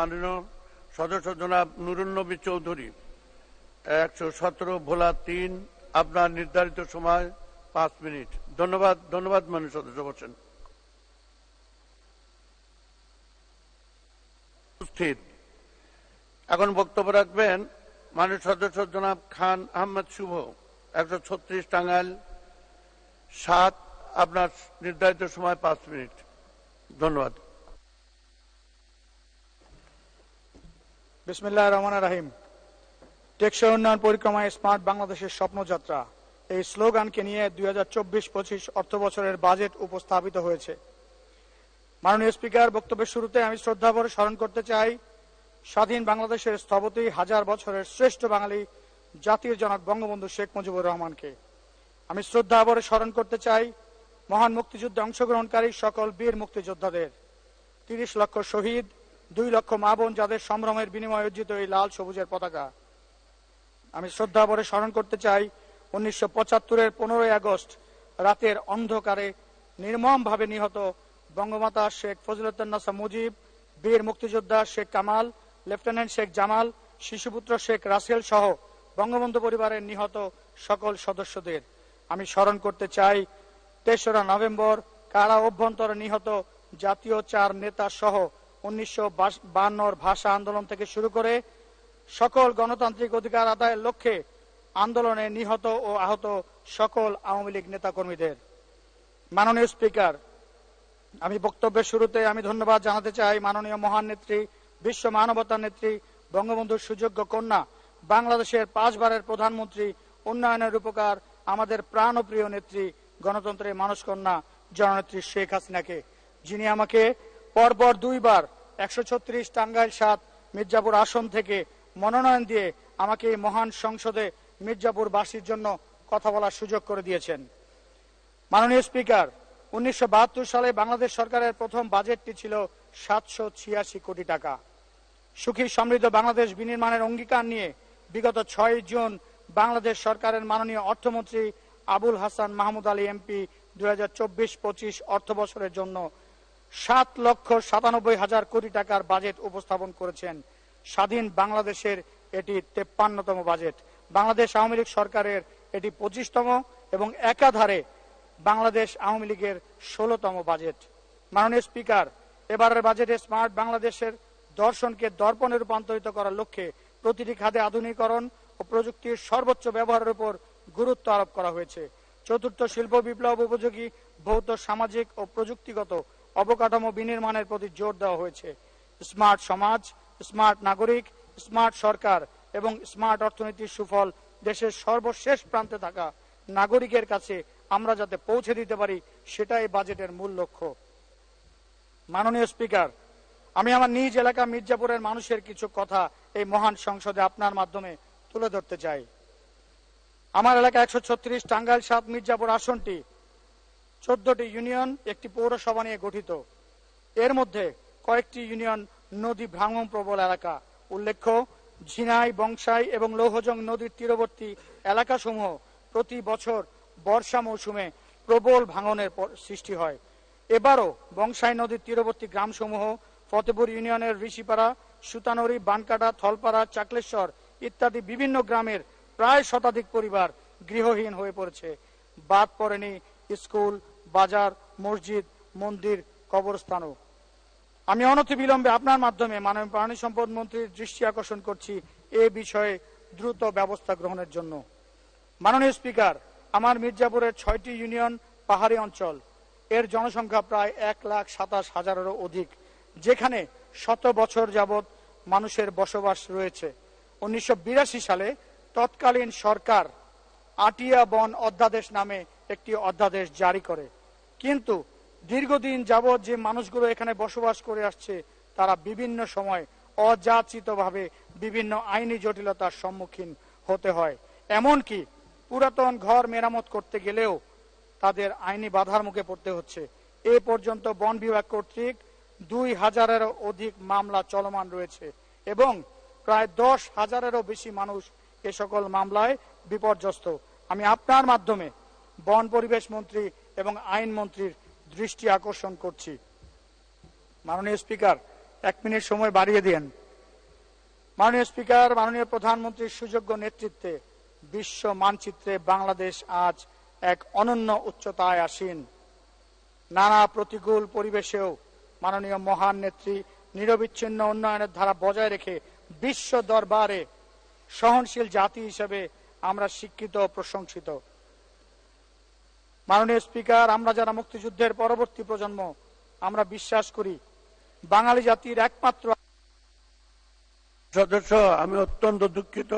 মাননীয় সদস্য জনাব নুরুন নবী চৌধুরী, একশো সতেরো ভোলা তিন, আপনার নির্ধারিত সময় পাঁচ মিনিট। ধন্যবাদ ধন্যবাদ মাননীয় সদস্য বসেন উপস্থিত। এখন বক্তব্য রাখবেন মাননীয় সদস্য জনাব খান আহমেদ শুভ, একশো ছত্রিশ টাঙ্গাইল সাত, আপনার নির্ধারিত সময় পাঁচ মিনিট। ধন্যবাদ। বিসমিল্লাহ রহমান রাহিম। টেকসই উন্নয়ন পরিক্রমায় স্মার্ট বাংলাদেশের স্বপ্নযাত্রা। এই স্লোগানকে নিয়ে দুই হাজার চব্বিশ পঁচিশ অর্থ বছরের বাজেট উপস্থাপিত হয়েছে। মাননীয় স্পিকার, বক্তব্যের শুরুতে আমি শ্রদ্ধাভরে স্মরণ করতে চাই, স্বাধীন বাংলাদেশের স্থপতি, হাজার বছরের শ্রেষ্ঠ বাঙালি, জাতির জনক বঙ্গবন্ধু শেখ মুজিবুর রহমানকে। আমি শ্রদ্ধাভরে স্মরণ করতে চাই, মহান মুক্তিযুদ্ধে অংশগ্রহণকারী সকল বীর মুক্তিযোদ্ধাদের। তিরিশ লক্ষ শহীদ দুই লক্ষ মা বোন যাদের সম্ভ্রমের বিনিময়ে অর্জিত এই লাল সবুজের পতাকা। আমি শ্রদ্ধা ভরে স্মরণ করতে চাই, উনিশশো পঁচাত্তরের পনেরোই আগস্ট রাতের অন্ধকারে নির্মমভাবে নিহত বঙ্গমাতা শেখ ফজিলুদ্দিনাসা মুজিব, বীর মুক্তিযোদ্ধা শেখ কামাল, লেফটেন্যান্ট শেখ জামাল, শিশুপুত্র শেখ রাসেল সহ বঙ্গবন্ধু পরিবারের নিহত সকল সদস্যদের। আমি স্মরণ করতে চাই, তেসরা নভেম্বর কারা অভ্যন্তরে নিহত জাতীয় চার নেতা সহ উনিশশো ভাষা আন্দোলন থেকে শুরু করে সকল গণতান্ত্রিক অধিকার আদায়ের লক্ষ্যে আন্দোলনে নিহত ও আহত সকল আওয়ামী লীগ নেতাকর্মীদের। মাননীয় স্পিকার, আমি বক্তব্যের শুরুতে আমি ধন্যবাদ জানাতে চাই মাননীয় মহান নেত্রী, বিশ্ব মানবতার নেত্রী, বঙ্গবন্ধুর সুযোগ্য কন্যা, বাংলাদেশের পাঁচবারের প্রধানমন্ত্রী, উন্নয়নের উপকার আমাদের প্রাণপ্রিয় নেত্রী, গণতন্ত্রের মানুষ কন্যা, জননেত্রী শেখ হাসিনাকে। যিনি আমাকে পরপর দুইবার, একশো ছত্রিশ টাঙ্গাইল সাত মির্জাপুর আসন থেকে মনোনয়ন দিয়ে আমাকে এই মহান সংসদে মির্জাপুর বাসীর জন্য কথা বলার সুযোগ করে দিয়েছেন। মাননীয় স্পিকার, উনিশশো সালে বাংলাদেশ সরকারের প্রথম বাজেটটি ছিল সাতশো ছিয়াশি কোটি টাকা। সুখী সমৃদ্ধ বাংলাদেশ বিনির্মাণের অঙ্গীকার নিয়ে বিগত ছয় জুন বাংলাদেশ সরকারের মাননীয় অর্থমন্ত্রী আবুল হাসান মাহমুদ আলী এমপি দুই হাজার চব্বিশ পঁচিশ অর্থ বছরের জন্য সাত লক্ষ সাতানব্বই হাজার কোটি টাকার বাজেট উপস্থাপন করেছেন স্বাধীন বাংলাদেশের এটি তেপ্পান্নতম বাজেট। বাংলাদেশ আওয়ামী লীগ সরকারের এটি পঁচিশতম এবং একাধারে বাংলাদেশ আওয়ামী লীগের ষোলতম বাজেট। মাননীয় স্পিকার, এবারের বাজেটে স্মার্ট বাংলাদেশের দর্শনকে দর্পণে রূপান্তরিত করার লক্ষ্যে প্রতিটি খাতে আধুনিকরণ ও প্রযুক্তির সর্বোচ্চ ব্যবহারের উপর গুরুত্ব আরোপ করা হয়েছে। চতুর্থ শিল্প বিপ্লব উপযোগী, ভৌত, সামাজিক ও প্রযুক্তিগত অবকাঠামো বিনির্মাণের প্রতি জোর দেওয়া হয়েছে। স্মার্ট সমাজ, স্মার্ট নাগরিক, স্মার্ট সরকার এবং স্মার্ট অর্থনীতির সুফল দেশের সর্বশেষ প্রান্তে থাকা নাগরিকের কাছে আমরা যাতে পৌঁছে দিতে পারি, সেটাই বাজেটের মূল লক্ষ্য। মাননীয় স্পিকার, আমি আমার নিজ এলাকা মির্জাপুরের মানুষের কিছু কথা এই মহান সংসদে আপনার মাধ্যমে তুলে ধরতে চাই। আমার এলাকা একশো ছত্রিশ টাঙ্গাইল সাত মির্জাপুর আসনটি চোদ্দটি ইউনিয়ন একটি পৌরসভা নিয়ে গঠিত। এর মধ্যে কয়েকটি ইউনিয়ন নদী ভ্রামণ প্রবল এলাকা। উল্লেখ্য, ঝিনাই, বংশাই এবং লৌহজং নদীর তীরবর্তী এলাকাসমূহ প্রতি বছর বর্ষা মৌসুমে প্রবল ভাঙনের সৃষ্টি হয়। এবারও বংশাই নদীর তীরবর্তী গ্রামসমূহ ফতেপুর ইউনিয়নের ঋষিপাড়া, সুতানরি, বানকাটা, থলপাড়া, চাকলেশ্বর ইত্যাদি বিভিন্ন গ্রামের প্রায় শতাধিক পরিবার গৃহহীন হয়ে পড়েছে। বাদ পড়েনি স্কুল বাজার, মসজিদ, মন্দির, কবরস্থানও। আমি অনতি বিলম্বে আপনার মাধ্যমে মানব প্রাণী সম্পদ মন্ত্রীর দৃষ্টি আকর্ষণ করছি এ বিষয়ে দ্রুত ব্যবস্থা গ্রহণের জন্য। মাননীয় স্পিকার, আমার মির্জাপুরের ছয়টি ইউনিয়ন পাহাড়ি অঞ্চল, এর জনসংখ্যা প্রায় এক লাখ সাতাশ হাজারেরও অধিক, যেখানে শত বছর যাবৎ মানুষের বসবাস রয়েছে। উনিশশো বিরাশি সালে তৎকালীন সরকার আটিয়া বন অধ্যাদেশ নামে একটি অধ্যাদেশ জারি করে। কিন্তু দীর্ঘদিন যাবৎ যে মানুষগুলো এখানে বসবাস করে আসছে, তারা বিভিন্ন সময় অযাচিতভাবে বিভিন্ন আইনি জটিলতার সম্মুখীন হতে হয়। এমনকি পুরাতন ঘর মেরামত করতে গেলেও তাদের আইনি বাধার মুখে পড়তে হচ্ছে। এ পর্যন্ত বন বিভাগ কর্তৃক দুই হাজারেরও অধিক মামলা চলমান রয়েছে এবং প্রায় দশ হাজারেরও বেশি মানুষ এ সকল মামলায় বিপর্যস্ত। আমি আপনার মাধ্যমে বন পরিবেশ মন্ত্রী এবং আইন মন্ত্রীর দৃষ্টি আকর্ষণ করছি। মাননীয় স্পিকার, এক মিনিট সময় বাড়িয়ে দিন। মাননীয় স্পিকার, মাননীয় প্রধানমন্ত্রীর সুযোগ্য নেতৃত্বে বিশ্ব মানচিত্রে বাংলাদেশ আজ এক অনন্য উচ্চতায় আসীন। নানা প্রতিকূল পরিবেশেও মাননীয় মহান নেত্রী নিরবিচ্ছিন্ন উন্নয়নের ধারা বজায় রেখে বিশ্ব দরবারে সহনশীল জাতি হিসেবে আমরা শিক্ষিত, প্রশংসিত। মাননীয় স্পিকার, আমরা যারা মুক্তিযুদ্ধের পরবর্তী প্রজন্ম, আমরা বিশ্বাস করি, বাঙালি জাতির একমাত্র সদস্য, আমি অত্যন্ত দুঃখিত।